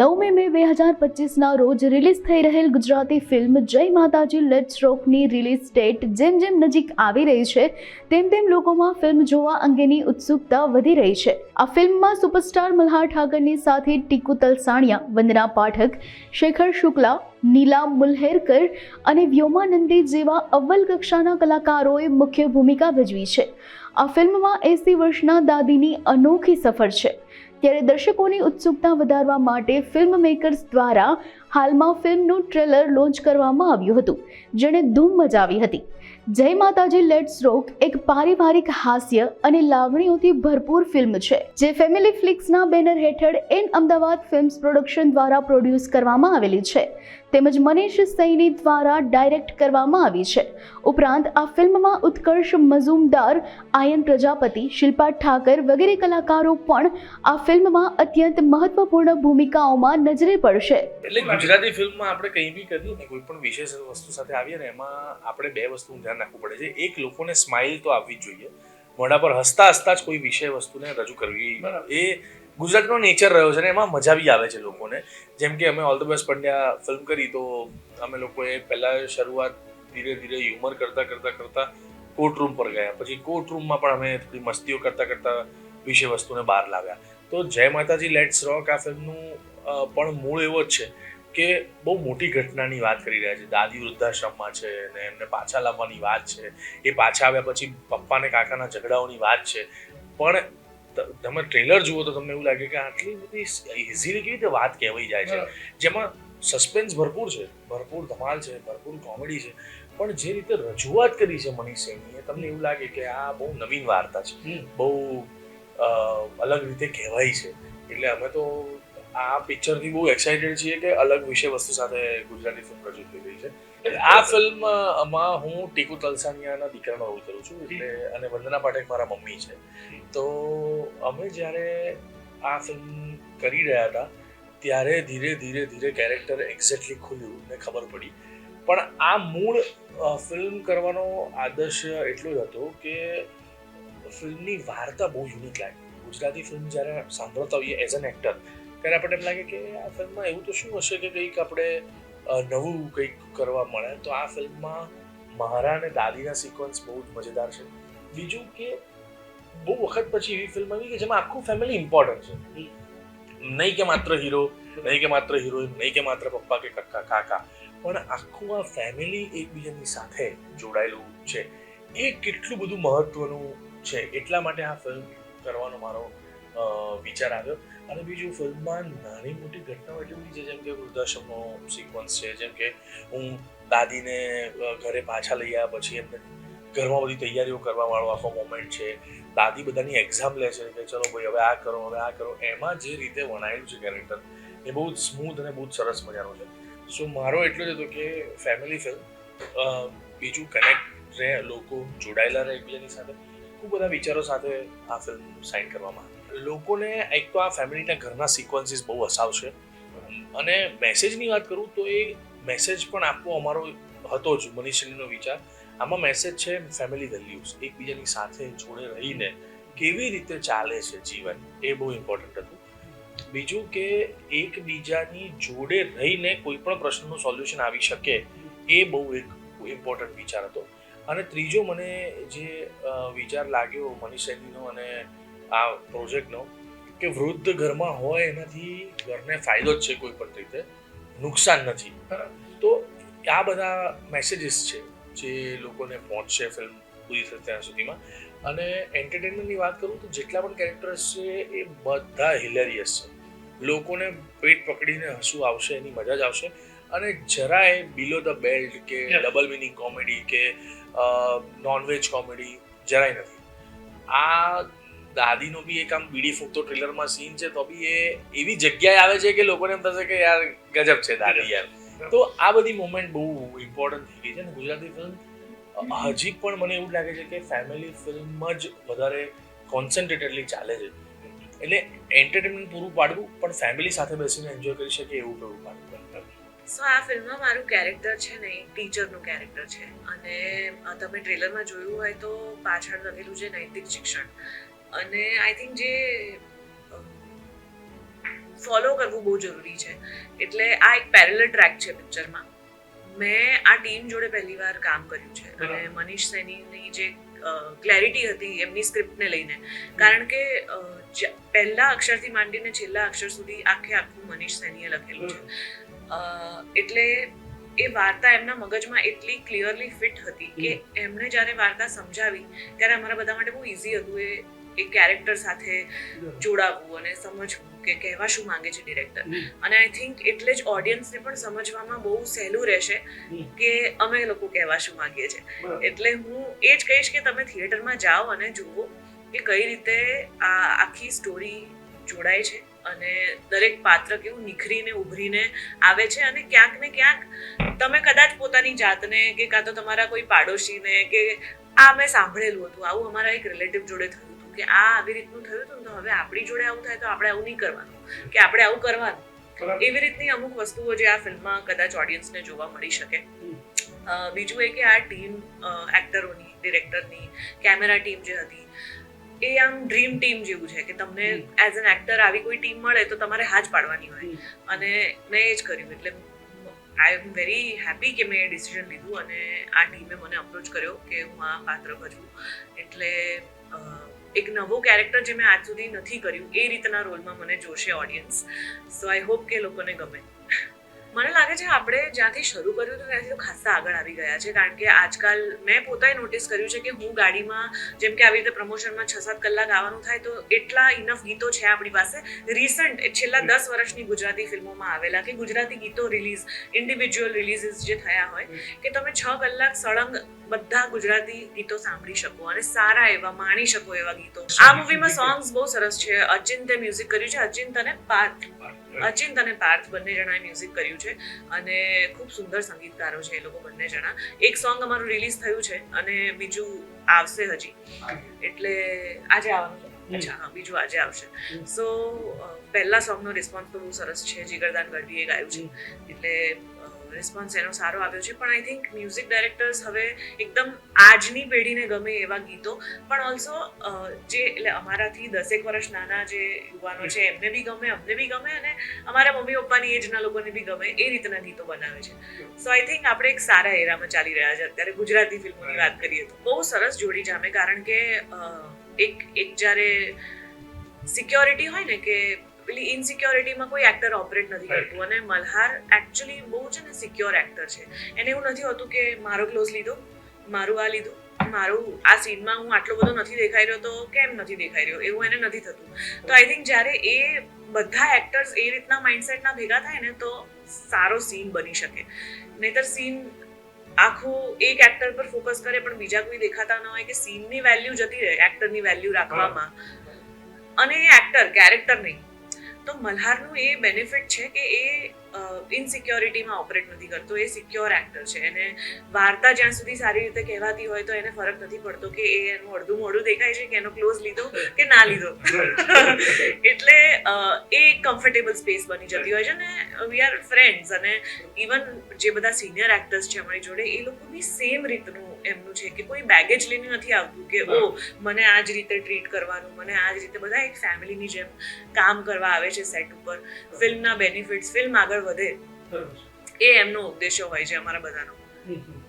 નવમી મે બે હજાર પચીસના રોજ રિલીઝ થઈ રહેલ ગુજરાતી ફિલ્મ જય માતાજી લેટ્સ રોકની રિલીઝ ડેટ જેમ જેમ નજીક આવી રહી છે, તેમ તેમ લોકોમાં ફિલ્મ જોવા અંગેની ઉત્સુકતા વધી રહી છે. આ ફિલ્મમાં સુપરસ્ટાર મલ્હાર ઠાકરની સાથે ટીકુ તલસાણિયા, વંદના પાઠક, શેખર શુક્લા, નીલા મુલ્હેરકર અને વ્યોમાનંદી જેવા અવ્વલ કક્ષાના કલાકારોએ મુખ્ય ભૂમિકા ભજવી છે. આ ફિલ્મમાં એસી વર્ષના દાદીની અનોખી સફર છે. ત્યારે દર્શકોની ઉત્સુકતા વધારવા માટે ફિલ્મ મેકર્સ દ્વારા હાલમાં ફિલ્મનું ટ્રેલર લોન્ચ કરવામાં આવ્યું હતું, જેણે ધૂમ મચાવી હતી. જય માતાજી લેટ્સ રોક એક પારિવારિક હાસ્ય અને લાગણીઓથી ભરપૂર ફિલ્મ છે, જે ફેમિલી ફ્લિક્સના બેનર હેઠળ એન અમદાવાદ ફિલ્મ્સ પ્રોડક્શન દ્વારા પ્રોડ્યુસ કરવામાં આવેલી છે. તેમજ મનીષ સૈની દ્વારા ડાયરેક્ટ કરવામાં આવી છે. ઉપરાંત આ ફિલ્મમાં ઉત્કર્ષ મઝુમદાર, આયન પ્રજાપતિ, શિલ્પા ઠાકર વગેરે કલાકારો પણ આ ફિલ્મમાં અત્યંત મહત્વપૂર્ણ ભૂમિકાઓમાં નજરે પડશે. એટલે ગુજરાતી ફિલ્મમાં આપણે કંઈ બી કરીએ ને કોઈ પણ વિશેષ વસ્તુ સાથે આવીએ ને, એમાં આપણે બે વસ્તુ ધ્યાન રાખવું પડે છે. એક લોકોને સ્માઇલ તો આવવી જ જોઈએ. મોઢા પર હસતા હસતા જ કોઈ વિષય વસ્તુને રજૂ કરવી એ ગુજરાતનો નેચર રહ્યો છે ને એમાં મજા બી આવે છે લોકોને. જેમ કે અમે all the best Pandya film કરી તો અમે લોકોએ પહેલાં શરૂઆત ધીરે ધીરે હ્યુમર કરતાં કરતાં કરતાં કોર્ટ રૂમ પર ગયા. પછી કોર્ટ રૂમમાં પણ અમે થોડી મસ્તીઓ કરતાં કરતાં વિષય વસ્તુને બહાર લાવ્યા. તો જય માતાજી લેટ્સ રોક આ ફિલ્મનું પણ મૂળ એવો જ છે. કે બહુ મોટી ઘટનાની વાત કરી રહ્યા છે. દાદી વૃદ્ધાશ્રમમાં છે ને એમને પાછા લાવવાની વાત છે. એ પાછા આવ્યા પછી પપ્પાને કાકાના ઝઘડાઓની વાત છે. પણ તમે ટ્રેલર જુઓ તો તમને એવું લાગે કે આટલી બધી ઇઝીલી કેવી રીતે વાત કહેવાઈ જાય છે? જેમાં સસ્પેન્સ ભરપૂર છે. ભરપૂર ધમાલ છે ભરપૂર કોમેડી છે. પણ જે રીતે રજૂઆત કરી છે મનીષ સૈનીએ તમને એવું લાગે કે આ બહુ નવીન વાર્તા છે. બહુ અલગ રીતે કહેવાય છે. એટલે અમે તો આ પિક્ચરથી બહુ એક્સાઇટેડ છીએ કે અલગ વિષય વસ્તુ સાથે ગુજરાતી ફિલ્મ રજૂ થઈ રહી છે. એટલે આ ફિલ્મમાં હું ટીકુ તલસાનિયાના દીકરાનો રોલ કરું છું એટલે અને વંદના પાઠક મારા મમ્મી છે. તો અમે જ્યારે આ ફિલ્મ કરી રહ્યા હતા ત્યારે ધીરે ધીરે ધીરે કેરેક્ટર એક્ઝેક્ટલી ખુલ્યું ને ખબર પડી. પણ આ મૂળ ફિલ્મ કરવાનો આદર્શ એટલો જ હતો કે ફિલ્મની વાર્તા બહુ યુનિક લાગે. ગુજરાતી ફિલ્મ જ્યારે સાંભળતા હોઈએ એઝ એન એક્ટર ત્યારે આપણને એમ લાગે કે આ ફિલ્મમાં એવું તો શું હશે કે કંઈક આપણે નવું કંઈક કરવા મળે? તો આ ફિલ્મમાં મહારા અને દાદીના સિક્વન્સ બહુ જ મજેદાર છે. બીજું કે બહુ વખત પછી એવી ફિલ્મ આવી કે જેમાં આખું ફેમિલી ઇમ્પોર્ટન્ટ છે. નહીં કે માત્ર હીરો નહીં કે માત્ર હિરોઈન નહીં કે માત્ર પપ્પા કે કાકા કાકા. પણ આખું આ ફેમિલી એકબીજાની સાથે જોડાયેલું છે. એ કેટલું બધું મહત્વનું છે? એટલા માટે આ ફિલ્મ કરવાનો મારો વિચાર આવ્યો. અને બીજું ફિલ્મમાં નાની મોટી ઘટનાઓ એટલી બધી છે, જેમ કે વૃદ્ધાશ્રમનો સિક્વન્સ છે, જેમ કે હું દાદીને ઘરે પાછા લઈ આવ્યા પછી એમને ઘરમાં બધી તૈયારીઓ કરવા વાળો આખો મોમેન્ટ છે. દાદી બધાની એક્ઝામ લે છે, કે ચલો ભાઈ, હવે આ કરો, હવે આ કરો. એમાં જે રીતે વણાયેલું છે કેરેક્ટર એ બહુ જ સ્મૂથ અને બહુ જ સરસ મજાનો છે. સો મારો એટલો જ હતો કે ફેમિલી ફિલ્મ બીજું કનેક્ટ રહે, લોકો જોડાયેલા રહે એકબીજાની સાથે. ખૂબ બધા વિચારો સાથે આ ફિલ્મ સાઇન કરવામાં આવી લોકોને એક તો આ ફેમિલીના ઘરના સિક્વન્સીસ બહુ હસાવશે અને મેસેજની વાત કરું તો એ મેસેજ પણ આપવો અમારો હતો જ મનીષનો વિચાર. આમાં મેસેજ છે ફેમિલી વેલ્યુઝ એકબીજાની સાથે જોડે રહીને કેવી રીતે ચાલે છે જીવન, એ બહુ ઇમ્પોર્ટન્ટ હતું. બીજું કે એકબીજાની જોડે રહીને કોઈ પણ પ્રશ્નનું સોલ્યુશન આવી શકે, એ બહુ એક ઇમ્પોર્ટન્ટ વિચાર હતો. અને ત્રીજો મને જે વિચાર લાગ્યો મનીષ સૈનીનો અને આ પ્રોજેક્ટનો કે વૃદ્ધ ઘરમાં હોય એનાથી ઘરને ફાયદો જ છે કોઈ પણ રીતે નુકસાન નથી. તો આ બધા મેસેજીસ છે જે લોકોને પહોંચશે ફિલ્મ પૂરી થશે ત્યાં સુધીમાં. અને એન્ટરટેનમેન્ટની વાત કરું તો જેટલા પણ કેરેક્ટર્સ છે એ બધા હિલેરિયસ છે. લોકોને પેટ પકડીને હસવું આવશે એની મજા જ આવશે. અને જરાય બિલો ધ બેલ્ટ કે ડબલ મિનિંગ કોમેડી કે નોનવેજ કોમેડી જરાય નથી. આ દાદીનો બી એક આમ બીડી ફૂંકતો ટ્રેલરમાં સીન છે તો બી એ એવી જગ્યાએ આવે છે કે લોકોને એમ થશે કે યાર ગજબ છે દાદી યાર. તો આ બધી મોમેન્ટ બહુ ઇમ્પોર્ટન્ટ થઈ ગઈ છે ને ગુજરાતી ફિલ્મ હજી પણ મને એવું લાગે છે કે ફેમિલી ફિલ્મ જ વધારે કોન્સન્ટ્રેટેડલી ચાલે છે. એટલે એન્ટરટેનમેન્ટ પૂરું પાડવું પણ ફેમિલી સાથે બેસીને એન્જોય કરી શકે એવું પૂરું પાડવું સો આ ફિલ્મમાં મારું કેરેક્ટર છે ને એક ટીચરનું કેરેક્ટર છે. અને તમે ટ્રેલરમાં જોયું હોય તો પાછળ લખેલું છે નૈતિક શિક્ષણ. અને આઈ થિંક જે ફોલો કરવું બહુ જરૂરી છે. એટલે આ એક પેરેલલ ટ્રેક છે પિક્ચરમાં મેં. આ ટીમ જોડે પહેલી વાર કામ કર્યું છે. અને મનીષ સૈનીની જે ક્લેરિટી હતી એમની સ્ક્રિપ્ટને લઈને. કારણ કે પહેલા અક્ષરથી માંડીને છેલ્લા અક્ષર સુધી આખે આખું મનીષ સૈનીએ લખેલું છે. એટલે એ વાર્તા એમના મગજમાં એટલી ક્લિયરલી ફિટ હતી કે એમણે જ્યારે વાર્તા સમજાવી ત્યારે અમારા બધા માટે બહુ ઇઝી હતું. એ એ કેરેક્ટર સાથે જોડાવવું અને સમજવું કે કહેવા શું માંગે છે ડિરેક્ટર અને આઈ થિંક એટલે જ ઓડિયન્સને પણ સમજવામાં બહુ સહેલું રહેશે કે અમે લોકો કહેવા શું માંગીએ છીએ. એટલે હું એ જ કહીશ કે તમે થિયેટરમાં જાઓ અને જુઓ કે કઈ રીતે આ આખી સ્ટોરી જોડાય છે અને દરેક પાત્ર કેવું નિખરીને ઉભરીને આવે છે અને ક્યાંક ને ક્યાંક તમે કદાચ પોતાની જાતને કે કાં તો તમારા કોઈ પાડોશીને કે આ મેં સાંભળેલું હતું આવું અમારા એક રિલેટિવ જોડે થયું કે આ આવી રીતનું થયું હતું તો હવે આપણી જોડે આવું થાય તો આપણે આવું નહીં કરવાનું. કે આપણે આવું કરવાનું. એવી રીતની અમુક વસ્તુઓ જે આ ફિલ્મમાં કદાચ ઓડિયન્સને જોવા મળી શકે. બીજું એ કે આ ટીમ એક્ટરોની ડિરેક્ટરની કેમેરા ટીમ જે હતી એ આમ ડ્રીમ ટીમ જેવું છે કે તમને એઝ એન એક્ટર આવી કોઈ ટીમ મળે તો તમારે હાજ પાડવાની હોય. અને મેં એ જ કર્યું. એટલે આઈ એમ વેરી હેપી કે મેં એ ડિસિઝન લીધું અને આ ટીમે મને અપ્રોચ કર્યો કે હું આ પાત્ર ભજવું. એટલે એક નવો કેરેક્ટર જે મેં આજ સુધી નથી કર્યું, એ રીતના રોલમાં મને જોશે ઓડિયન્સ સો આઈ હોપ કે લોકોને ગમે. મને લાગે છે આપણે જ્યાંથી શરૂ કર્યું હતું ત્યાંથી તો ખાસા આગળ આવી ગયા છે કારણ કે આજકાલ મેં પોતાએ નોટિસ કર્યું છે કે હું ગાડીમાં જેમ કે આવી રીતે પ્રમોશનમાં છ સાત કલાક આવવાનું થાય તો એટલા ઇનફ ગીતો છે આપણી પાસે. રિસન્ટ છેલ્લા દસ વર્ષની ગુજરાતી ફિલ્મોમાં આવેલા કે ગુજરાતી ગીતો રિલીઝ ઇન્ડિવિજ્યુઅલ રિલીઝીસ જે થયા હોય કે તમે છ કલાક સળંગ બધા ગુજરાતી ગીતો સાંભળી શકો અને સારા એવા માણી શકો એવા ગીતો. આ મૂવીમાં સોંગ્સ બહુ સરસ છે. અચિંતે મ્યુઝિક કર્યું છે. અચિંત અને પાર્થ. અચિંત અને પાર્થ બંને જણાએ મ્યુઝિક કર્યું છે અને ખૂબ સુંદર સંગીતકારો છે એ લોકો બંને જણા. એક સોંગ અમારું રિલીઝ થયું છે અને બીજું આવશે હજી. એટલે આજે આવવાનું છે. અચ્છા હા બીજું આજે આવશે. સો પહેલા સોંગનો રિસ્પોન્સ તો બહુ સરસ છે. જીગરદાન ગઢવીએ ગાયું છે. એટલે રિસ્પોન્સ એનો સારો આવ્યો છે. પણ આઈ થિંક મ્યુઝિક ડાયરેક્ટર્સ હવે એકદમ આજની પેઢીને ગમે એવા ગીતો. પણ ઓલ્સો જે, એટલે અમારાથી દસેક વર્ષ નાના જે યુવાનો છે, એમને બી ગમે, અમને બી ગમે અને અમારા મમ્મી પપ્પાની એજના લોકોને બી ગમે એ રીતના ગીતો બનાવે છે. સો આઈ થિંક આપણે એક સારા એરામાં ચાલી રહ્યા છે. અત્યારે ગુજરાતી ફિલ્મોની વાત કરીએ તો. બહુ સરસ જોડી જામે કારણ કે એક એક જ્યારે સિક્યોરિટી હોય ને કે પેલી ઇનસિક્યોરિટીમાં કોઈ એક્ટર ઓપરેટ નથી કરતું. અને મલ્હાર એકચ્યુઅલી બહુ છે ને સિક્યોર એક્ટર છે. એને એવું નથી હોતું કે મારો ક્લોઝ લીધો મારું આ લીધું મારું આ સીનમાં હું આટલો બધો નથી દેખાઈ રહ્યો તો કેમ નથી દેખાઈ રહ્યો? એવું એને નથી થતું. તો આઈ થિંક જ્યારે એ બધા એક્ટર્સ એ રીતના માઇન્ડસેટના ભેગા થાય ને તો સારો સીન બની શકે. નહીતર સીન આખું એક એક્ટર પર ફોકસ કરે પણ બીજા કોઈ દેખાતા ન હોય કે સીનની વેલ્યુ જતી રહે એક્ટરની વેલ્યુ રાખવામાં. અને એ એક્ટર કેરેક્ટર નહીં. તો મલ્હારનું એ બેનિફિટ છે કે એ ઇનસિક્યોરિટીમાં ઓપરેટ નથી કરતો. એ સિક્યોર એક્ટર છે. એને વાર્તા જ્યાં સુધી સારી રીતે કહેવાતી હોય તો એને ફરક નથી પડતો કે એ એનું અડધું મોઢું દેખાય છે કે એનો ક્લોઝ લીધો કે ના લીધો. એટલે એ કમ્ફર્ટેબલ સ્પેસ બની જતી હોય છે ને વી આર ફ્રેન્ડ્સ અને ઇવન જે બધા સિનિયર એક્ટર્સ છે અમારી જોડે એ લોકો બી સેમ રીતનું એમનું છે કે કોઈ બેગેજ લઈને નથી આવતું કે ઓ મને આ જ રીતે ટ્રીટ કરવાનું મને આ જ રીતે બધા એક ફેમિલીની જેમ કામ કરવા આવે છે સેટ ઉપર. ફિલ્મના બેનિફિટ્સ ફિલ્મ આગળ વધે. એ એમનો ઉદ્દેશ્ય હોય છે અમારા બધાનો.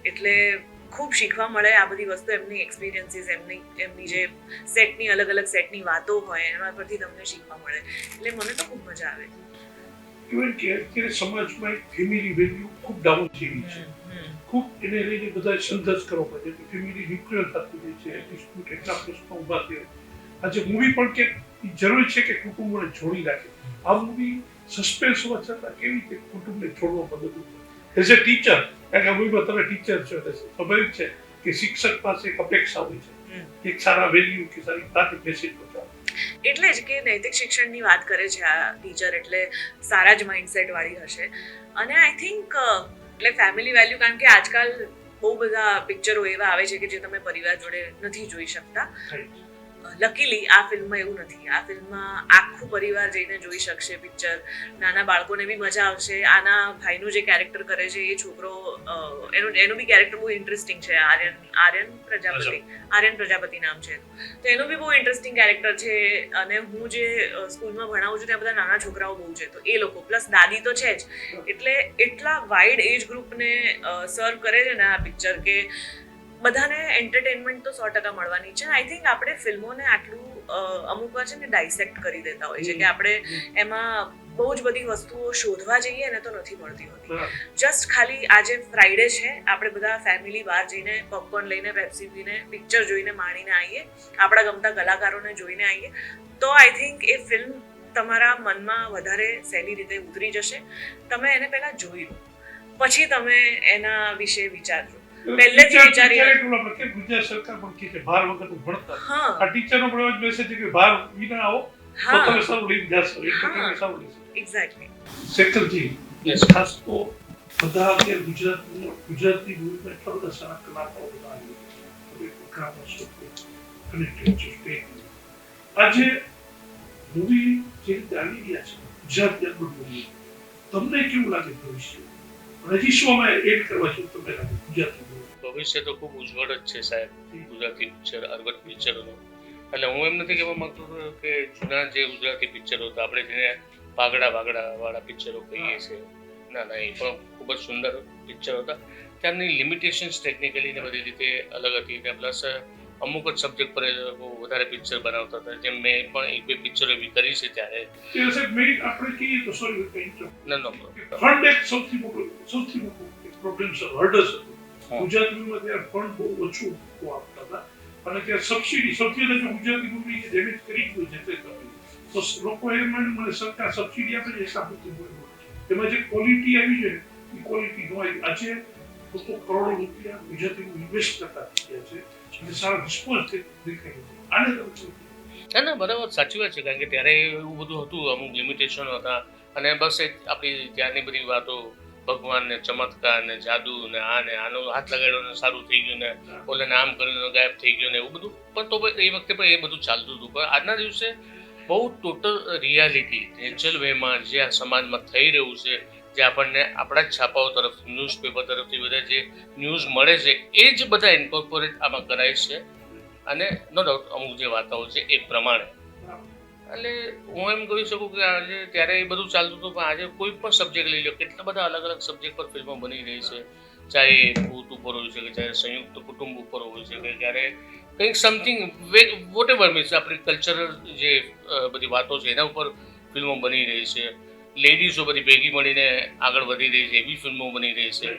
એટલે ખૂબ શીખવા મળે આ બધી વસ્તુ એમની એક્સપિરિયન્સીસ એમની એમની જે સેટની અલગ અલગ સેટની વાતો હોય એના પરથી તમને શીખવા મળે. એટલે મને તો ખૂબ મજા આવે. ઇવન કે અત્યારે સમાજમાં એક ફેમિલી વેલ્યુ ખૂબ ડાઉન થઈ ગઈ છે. ખૂબ એને લઈને બધા સંઘર્ષ કરવો પડે. છે ફેમિલી ન્યુક્લિયર થતી જાય છે ડિસ્પ્યુટ એટલા પ્રશ્નો ઊભા થયા આજે મૂવી પણ કે જરૂર છે કે કુટુંબોને જોડી રાખે. આ મૂવી સસ્પેન્સ હોવા છતાં કેવી રીતે કુટુંબને જોડવા મદદરૂપ એઝ એ ટીચર કારણ કે આ મૂવીમાં તમે ટીચર છો એટલે સ્વાભાવિક છે કે શિક્ષક પાસે એક અપેક્ષા હોય છે. કે એક સારા વેલ્યુ કે સારી તાકે મેસેજ પહોંચાડે. એટલે જ કે નૈતિક શિક્ષણની વાત કરે છે આ ટીચર એટલે સારા જ માઇન્ડસેટ વાળી હશે. અને આઈ થિંક એટલે ફેમિલી વેલ્યુ કારણ કે આજકાલ બહુ બધા પિક્ચરો એવા આવે છે કે જે તમે પરિવાર જોડે નથી જોઈ શકતા. લકીલી આ ફિલ્મમાં એવું નથી. આ ફિલ્મમાં આખું પરિવાર જઈને જોઈ શકશે પિક્ચર. નાના બાળકોને બી મજા આવશે. આના ભાઈનું જે કેરેક્ટર કરે છે એ છોકરો એનું એનું બી કેરેક્ટર બહુ ઇન્ટરેસ્ટિંગ છે. આર્યન આર્યન પ્રજાપતિ. આર્યન પ્રજાપતિ નામ છે તો એનું બી બહુ ઇન્ટરેસ્ટિંગ કેરેક્ટર છે. અને હું જે સ્કૂલમાં ભણાવું છું ત્યાં બધા નાના છોકરાઓ બહુ છે. તો એ લોકો. પ્લસ દાદી તો છે જ. એટલે એટલા વાઇડ એજ ગ્રુપને સર્વ કરે છે ને આ પિક્ચર કે બધાને એન્ટરટેનમેન્ટ તો સો ટકા મળવાની છે. આઈ થિંક આપણે ફિલ્મોને આટલું અમુક વાર છે ને ડાયસેક્ટ કરી દેતા હોય છે કે આપણે એમાં બહુ જ બધી વસ્તુઓ શોધવા જઈએ ને તો નથી મળતી હોતી. જસ્ટ ખાલી આજે ફ્રાઈડે છે આપણે બધા ફેમિલી બહાર જઈને પોપકોર્ન લઈને પેપ્સી પીને પિક્ચર જોઈને માણીને આવીએ આપણા ગમતા કલાકારોને જોઈને આવીએ તો આઈ થિંક એ ફિલ્મ તમારા મનમાં વધારે સહેલી રીતે ઉતરી જશે. તમે એને પહેલાં જોઈ લો. પછી તમે એના વિશે વિચારજો. પહેલેથી વિચારી ક્યારેક ઓલા આપણે કેમ ગુજરાત સરકાર પણ કહે છે ભાર વગરનું ભણતર આ ટીચરનો પણ એવો જ મેસેજ છે કે ભાર વિના આવો તો તમે સારું લઈને જશો એટલે તમે સારું લેશો એક્ઝેક્ટલી શેખરજી Yes. ખાસ તો બધા અત્યારે ગુજરાતની ગુજરાતની મૂવીમાં એટલા બધા સારા કલાકારો બધા આવી ગયા છે. હવે કામ હશે તો connected છે state. આજે મૂવી જે રીતે આવી ગયા છે ગુજરાતની અંદર મૂવી તમને કેવું લાગે ભવિષ્ય અમે એડ કરવા છે તમને લાગે? ભવિષ્ય તો ખૂબ ઉજ્જવળ જ છે સાહેબ. ગુજરાતી પિક્ચર અર્બન પિક્ચરોનું. એટલે હું એમ નથી કહેવા માંગતો કે જૂના જે ગુજરાતી પિક્ચરો હતા આપણે જેને પાગડા વાગડા વાળા પિક્ચરો કહીએ છીએ. ના ના એ પણ ખૂબ જ સુંદર પિક્ચરો હતા. ત્યારની લિમિટેશન્સ ટેકનિકલી ને બધી રીતે અલગ હતી ને પ્લસ અમુક જ સબ્જેક્ટ પર એ લોકો વધારે પિક્ચર બનાવતા હતા. જેમ મેં પણ એક બે પિક્ચરો એવી કરી છે ત્યારે. આપણે કહીએ તો સોરી ના નો પ્રોબ્લેમ સૌથી મોટો સૌથી મોટો પ્રોબ્લેમ છે હર્ડસ હા. ત્યારે ફંડ બહુ ઓછું આપતા હતા. અને ત્યાં સબસિડી સૌથી વધારે ગુજરાતી મૂવી ડેમેજ કરી ગયું છે તે તો લોકો એ મને મને સરકાર સબસિડી આપે છે મળે. એમાં જે ક્વોલિટી આવી છે એ ક્વોલિટી ન આવી આજે લોકો કરોડો રૂપિયા ગુજરાતીમાં ઇન્વેસ્ટ કરતા થયા છે. અને સારા રિસ્પોન્સ દેખાય છે. આને તમે ના ના બરાબર સાચી વાત છે. કારણ કે ત્યારે એવું બધું હતું અમુક લિમિટેશન હતા. અને બસ એ આપણી ત્યારની બધી વાતો ભગવાન ને ચમત્કાર ને જાદુ ને આ ને આનો હાથ લગાડ્યો ને સારું થઈ ગયું ને ઓલે નામ કર્યું ગાયબ થઈ ગયું ને એવું બધું. પણ તો એ વખતે પણ એ બધું ચાલતું હતું. પણ આજના દિવસે બહુ ટોટલ રિયાલિટી નેચરલ વેમાં જે આ સમાજમાં થઈ રહ્યું છે, જે આપણને આપણા જ છાપાઓ તરફ ન્યૂઝપેપર તરફથી બધા જે ન્યૂઝ મળે છે, એ જ બધા ઇન્કોર્પોરેટ આમાં કરાય છે. અને નો ડાઉટ અમુક જે વાર્તાઓ છે એ પ્રમાણે. એટલે હું એમ કહી શકું કે આજે ત્યારે એ બધું ચાલતું હતું, પણ આજે કોઈ પણ સબ્જેક્ટ લઈ લો, કેટલા બધા અલગ અલગ સબ્જેક્ટ પર ફિલ્મો બની રહી છે. ચાહે ભૂત ઉપર હોય છે કે ચાહે સંયુક્ત કુટુંબ ઉપર હોય છે કે ક્યારે કંઈક સમથિંગ વોટ એવર મીન્સ આપણી કલ્ચરલ જે બધી વાતો છે, એના ઉપર ફિલ્મો બની રહી છે. લેડીઝો બધી ભેગી મળીને આગળ વધી રહી છે, એવી ફિલ્મો બની રહી છે.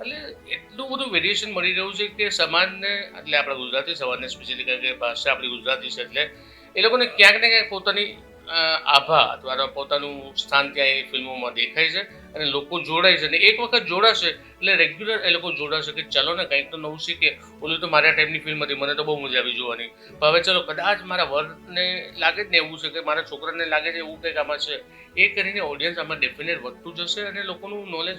એટલે એટલું બધું વેરિએશન મળી રહ્યું છે કે સમાજને, એટલે આપણા ગુજરાતી સમાજને સ્પેશિયલી કારણ કે ભાષા આપણી ગુજરાતી છે એટલે એ લોકોને ક્યાંક ને ક્યાંક પોતાની આભા અથવા પોતાનું સ્થાન ત્યાં એ ફિલ્મોમાં દેખાય છે અને લોકો જોડાય છે અને એક વખત જોડાશે એટલે રેગ્યુલર એ લોકો જોડાશે કે ચલો ને કંઈક તો નવું શીખે ઓલું તો મારા ટાઈમની ફિલ્મ હતી, મને તો બહુ મજા આવી જોવાની. પણ હવે ચલો, કદાચ મારા વર્ગને લાગે જ ને એવું છે કે મારા છોકરાને લાગે છે એવું કંઈક આમાં છે. એ કરીને ઓડિયન્સ આમાં ડેફિનેટ વધતું જશે અને લોકોનું નોલેજ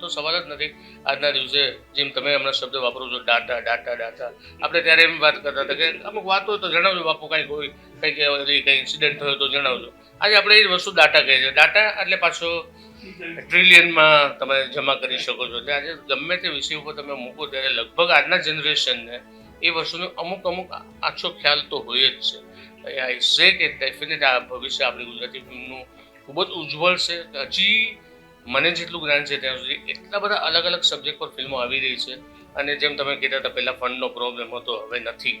તો સવાલ જ નથી. આજના દિવસે જેમ તમે હમણાં શબ્દ વાપરો છો, ડાટા ડાટા ડાટા. આપણે ત્યારે એમ વાત કરતા હતા કે અમુક વાત તો જણાવજો બાપુ કાંઈક હોય કંઈક એવી કંઈ ઇન્સિડન્ટ થયો તો જણાવજો. આજે આપણે એ વસ્તુ ડાટા કહે છે. ડાટા એટલે પાછો ટ્રિલિયનમાં તમે જમા કરી શકો છો. એટલે આજે ગમે તે વિષય ઉપર તમે મૂકો ત્યારે લગભગ આજના જનરેશનને એ વસ્તુનો અમુક અમુક આછો ખ્યાલ તો હોય જ છે. આઈ સે કે ડેફિનેટ આ ભવિષ્ય આપણી ગુજરાતી ફિલ્મનું ખૂબ જ ઉજ્જવળ છે. હજી મને જેટલું જ્ઞાન છે ત્યાં સુધી એટલા બધા અલગ અલગ સબ્જેક્ટ પર ફિલ્મો આવી રહી છે. અને જેમ તમે કીધા હતા પહેલાં ફંડનો પ્રોબ્લેમ હતો હવે નથી.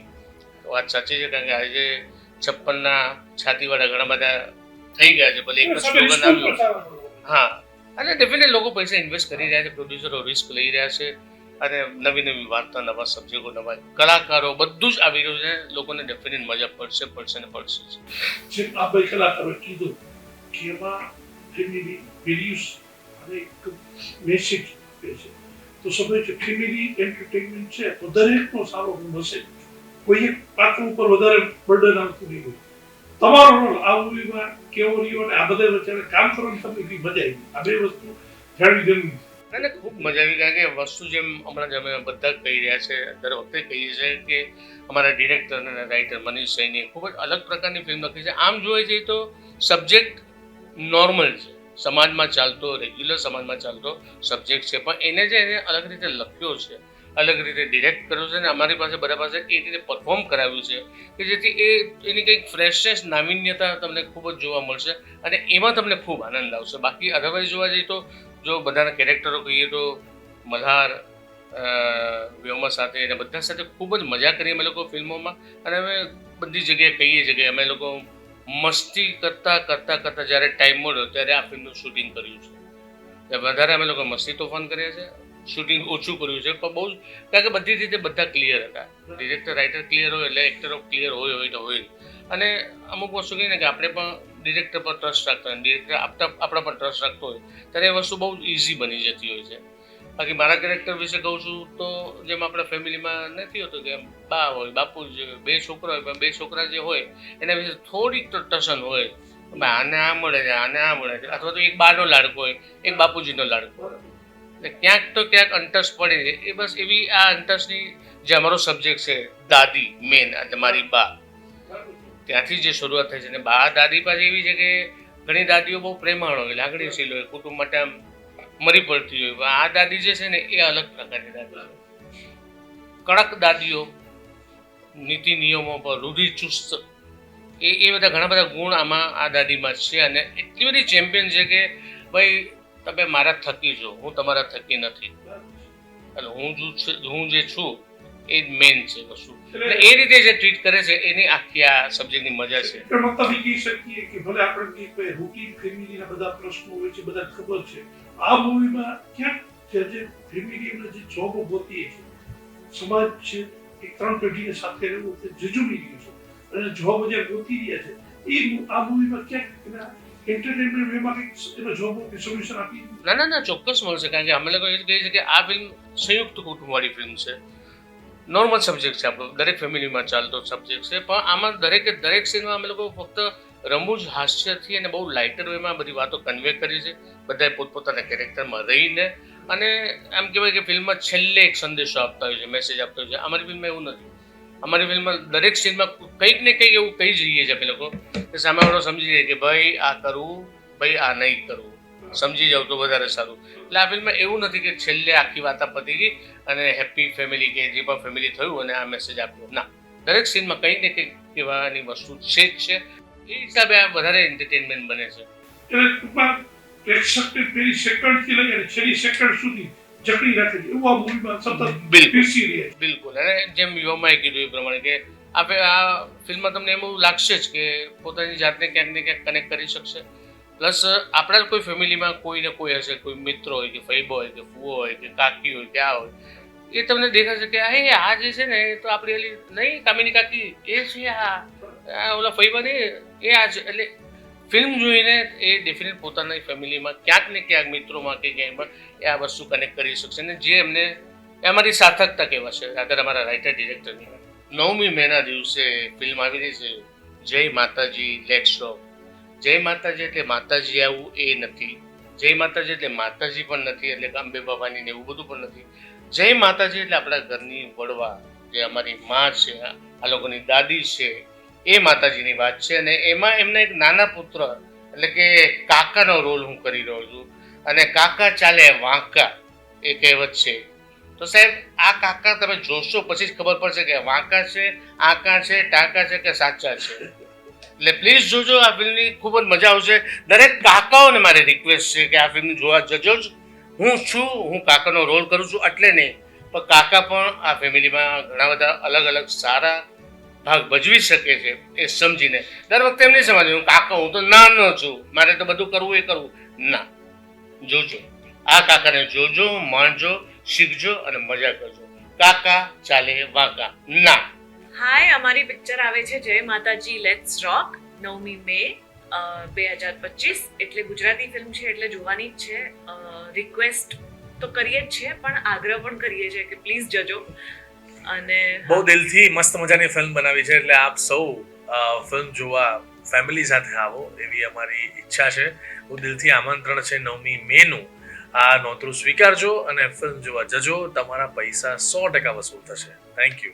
તો વાત સાચી છે કારણ કે આજે છપ્પનના છાતીવાળા ઘણા બધા થઈ ગયા છે ભલે એક સ્લોગન આવ્યું. હા. અને ડેફિનેટ લોકો પૈસા ઇન્વેસ્ટ કરી રહ્યા છે પ્રોડ્યુસરો રિસ્ક લઈ રહ્યા છે અને નવી નવી વાર્તા નવા સબ્જેક્ટો નવા કલાકારો બધું જ આવી રહ્યું છે. લોકોને ડેફિનેટ મજા પડશે પડશે ને પડશે. જ આ બે કલાકારો કીધું કે એમાં ફેમિલી વેલ્યુઝ અને એક આપે છે. તો સમય છે, ફેમિલી એન્ટરટેનમેન્ટ છે, તો દરેકનો સારો ગુણ કોઈ એક પાત્ર ઉપર વધારે બર્ડન આવતું નહીં હોય. તમારો રોલ આ મૂવીમાં કેવો રહ્યો અને આ બધા વચ્ચે કામ કરવાની તમને એટલી મજા આવી. આ બે વસ્તુ જાણવી જરૂરી છે. ના ના, ખૂબ મજા આવી કારણ કે વસ્તુ જેમ હમણાં જ અમે બધા કહી રહ્યા છે, દર વખતે કહીએ છીએ કે અમારા ડિરેક્ટર અને રાઇટર મનીષ સૈની ખૂબ જ અલગ પ્રકારની ફિલ્મ લખી છે. આમ જોવા જઈએ તો સબ્જેક્ટ નોર્મલ છે. સમાજમાં ચાલતો રેગ્યુલર સમાજમાં ચાલતો સબ્જેક્ટ છે. પણ એને જે એને અલગ રીતે લખ્યો છે અલગ રીતે ડિરેક્ટ કર્યો છે અને અમારી પાસે બધા પાસે એ રીતે પરફોર્મ કરાવ્યું છે કે જેથી એ એની કંઈક ફ્રેશનેસ નાવીન્યતા તમને ખૂબ જ જોવા મળશે અને એમાં તમને ખૂબ આનંદ આવશે. બાકી અધરવાઇઝ જોવા જઈએ તો જો બધાના કેરેક્ટરો કહીએ તો મલ્હાર અ, વ્યોમા સાથે અને બધા સાથે ખૂબ જ મજા કરી અમે લોકો ફિલ્મોમાં. અને અમે બધી જગ્યાએ કહીએ જગ્યાએ અમે લોકો મસ્તી કરતાં કરતાં કરતાં જ્યારે ટાઈમ મળ્યો ત્યારે આ ફિલ્મનું શૂટિંગ કર્યું છે. વધારે અમે લોકો મસ્તી તોફાન કર્યા છે શૂટિંગ ઓછું કર્યું છે, પણ બહુ કારણ કે બધી રીતે બધા ક્લિયર હતા. ડિરેક્ટર રાઇટર ક્લિયર હોય એટલે એક્ટરો ક્લિયર હોય હોય તો હોય અને અમુક વસ્તુ કહીને કે આપણે પણ ડિરેક્ટર પર ટ્રસ્ટ રાખતા ડિરેક્ટર આપતા આપણા પર ટ્રસ્ટ રાખતો હોય. ત્યારે એ વસ્તુ બહુ ઇઝી બની જતી હોય છે. બાકી મારા કેરેક્ટર વિશે કહું છું તો જેમ આપણા ફેમિલીમાં નથી હોતું કે બા હોય, બાપુ જ બે છોકરા હોય બે છોકરા જે હોય, એના વિશે થોડીક તો ટસન હોય. આને આ મળે છે, આને આ મળે છે, અથવા તો એક બાનો લાડકો હોય, એક બાપુજીનો લાડકો હોય. એટલે ક્યાંક તો ક્યાંક અંટસ પડે છે એ બસ એવી આ અંટસની જે અમારો સબ્જેક્ટ છે, દાદી મેન મારી બા. ત્યાંથી જે શરૂઆત થઈ છે. ને બા દાદી પાછી એવી છે કે ઘણી દાદીઓ બહુ પ્રેમાળ હોય, લાગણીશીલ હોય, કુટુંબ માટે આમ મરી પડતી હોય. આ દાદી જે છે ને, એ અલગ પ્રકારની દાદી છે. કડક દાદીઓ, નીતિ નિયમો પર રૂઢિચુસ્ત એ એ બધા ઘણા બધા ગુણ આમાં આ દાદીમાં છે અને એટલી બધી ચેમ્પિયન છે કે, ભાઈ, તમે મારા થકી છો, હું તમારા થકી નથી. એટલે હું જો હું જે છું, એ જ મેન છે વસ્તુ. એટલે એ રીતે જે ટ્રીટ કરે છે, એની આખી આ સબ્જેક્ટની મજા છે. પણ મતલબ કહી શકીએ કે ભલે આપણે કહીએ કે રૂટીન ફેમિલીના બધા પ્રશ્નો હોય છે, બધા ખબર છે. આ મૂવીમાં ક્યાંક જે જે ફેમિલીના જે જોબો ગોતીએ છે, સમાજ છે, એ ત્રણ પેઢીને સાથે રહેવું તે જજુમી રહ્યું છે. અને જોબ જે ગોતી રહ્યા છે. એ આ મૂવીમાં ક્યાંક એના ના ના ના, ચોક્કસ મળશે. કારણ કે અમે લોકો એ કહીએ છીએ કે આ ફિલ્મ સંયુક્ત કુટુંબવાળી ફિલ્મ છે. નોર્મલ સબ્જેક્ટ છે આપણો. દરેક ફેમિલીમાં ચાલતો સબ્જેક્ટ છે. પણ આમાં દરેકે દરેક સીનમાં અમે લોકો ફક્ત રમૂજ હાસ્યથી અને બહુ લાઇટર વેમાં બધી વાતો કન્વે કરી છે. બધાએ પોતપોતાના કેરેક્ટરમાં રહીને અને એમ કહેવાય કે ફિલ્મમાં છેલ્લે એક સંદેશો આપતા હોય છે મેસેજ આપતા હોય છે. અમારી ફિલ્મમાં એવું નથી. અમારી ફિલ્મમાં દરેક સીનમાં કંઈક ને કંઈક એવું કહી જઈએ છીએ અમે લોકો. કે સામેવાળો સમજી જાય કે ભાઈ, આ કરવું, ભાઈ, આ નહીં કરવું. સમજી જાવ તો વધારે સારું. એટલે આ ફિલ્મમાં એવું નથી કે છેલ્લે આખી વાત પતી ગઈ અને હેપી ફેમિલી કે જે પણ ફેમિલી થયું અને આ મેસેજ આપ્યો. ના. દરેક સીનમાં કંઈક ને કંઈક કહેવાની વસ્તુ છે જ છે. એ હિસાબે આ વધારે એન્ટરટેનમેન્ટ બને છે. એટલે ટૂંકમાં પ્રેક્ષકને પેલી સેકન્ડથી લઈ અને છેલ્લી સેકન્ડ સુધી જકડી રાખે છે. એવું આ મૂવીમાં સતત પીરસી રહ્યા છે. બિલકુલ. અને જેમ યુવામાએ કીધું એ પ્રમાણે કે આપણે આ ફિલ્મમાં તમને એવું લાગશે જ કે પોતાની જાતને ક્યાંક ને ક્યાંક કનેક્ટ કરી શકશે. પ્લસ આપણા કોઈ ફેમિલીમાં કોઈ ને કોઈ હશે કોઈ મિત્ર હોય કે ફૈબો હોય કે ફુવો હોય કે કાકી હોય કે આ હોય એ તમને દેખાશે કે આ આ જે છે ને તો આપણી નહીં કામિની કાકી એ છે આ. આ ઓલા ફૈબા એ આ એટલે ફિલ્મ જોઈને એ ડેફિનેટ પોતાની ફેમિલીમાં ક્યાંક ને ક્યાંક મિત્રોમાં કે ક્યાંય પણ એ આ વસ્તુ કનેક્ટ કરી શકશે ને જે એમને અમારી સાર્થકતા કહેવાશે. રાધર અમારા રાઇટર ડિરેક્ટરની નવમી મેના દિવસે ફિલ્મ આવી રહી છે. જય માતાજી લેટ રોક જય માતાજી એટલે માતાજી આવું એ નથી. જય માતાજી એટલે માતાજી પણ નથી, એટલે અંબે બાબાની ને એવું બધું પણ નથી. જય માતાજી એટલે આપણા ઘરની વડવા જે અમારી માં છે આ લોકોની દાદી છે એ માતાજીની વાત છે અને એમાં એમના એક નાના પુત્ર, એટલે કે કાકાનો રોલ હું કરી રહ્યો છું. અને કાકા ચાલે વાંકા, એ કહેવત છે. તો સાહેબ, આ કાકા તમે જોશો, પછી જ ખબર પડશે કે વાંકા છે, આકા છે, ટાંકા છે કે સાચા છે. એટલે પ્લીઝ જોજો, આ ફિલ્મની ખૂબ જ મજા આવશે. દરેક કાકાઓને મારી રિક્વેસ્ટ છે કે આ ફિલ્મ જોવા જજો જ. હું છું, હું કાકાનો રોલ કરું છું, એટલે નહીં. પણ કાકા પણ આ ફેમિલીમાં ઘણા બધા અલગ અલગ સારા ભાગ ભજવી શકે છે એ સમજીને. દર વખતે એમ નહીં સમજવું કાકા, હું તો નાનો છું, મારે તો બધું કરવું એ કરવું. ના, જોજો, આ કાકાને જોજો, માણજો, શીખજો અને મજા કરજો. કાકા, ચાલે, વાંકા. ના. હાય અમારી પિક્ચર આવે છે જય માતાજી લેટ્સ રોક નવમી મે બે હજાર પચીસ. એટલે ગુજરાતી ફિલ્મ છે, એટલે જોવાની જ છે. રિક્વેસ્ટ તો કરીએ જ છે, પણ આગ્રહ પણ કરીએ છીએ કે પ્લીઝ જજો. અને બહુ દિલથી મસ્ત મજાની ફિલ્મ બનાવી છે એટલે આપ સૌ ફિલ્મ જોવા ફેમિલી સાથે આવો એવી અમારી ઈચ્છા છે. બહુ દિલથી આમંત્રણ છે નવમી મેનું. આ નોતરું સ્વીકારજો અને ફિલ્મ જોવા જજો. તમારા પૈસા સો ટકા વસૂલ થશે. Thank you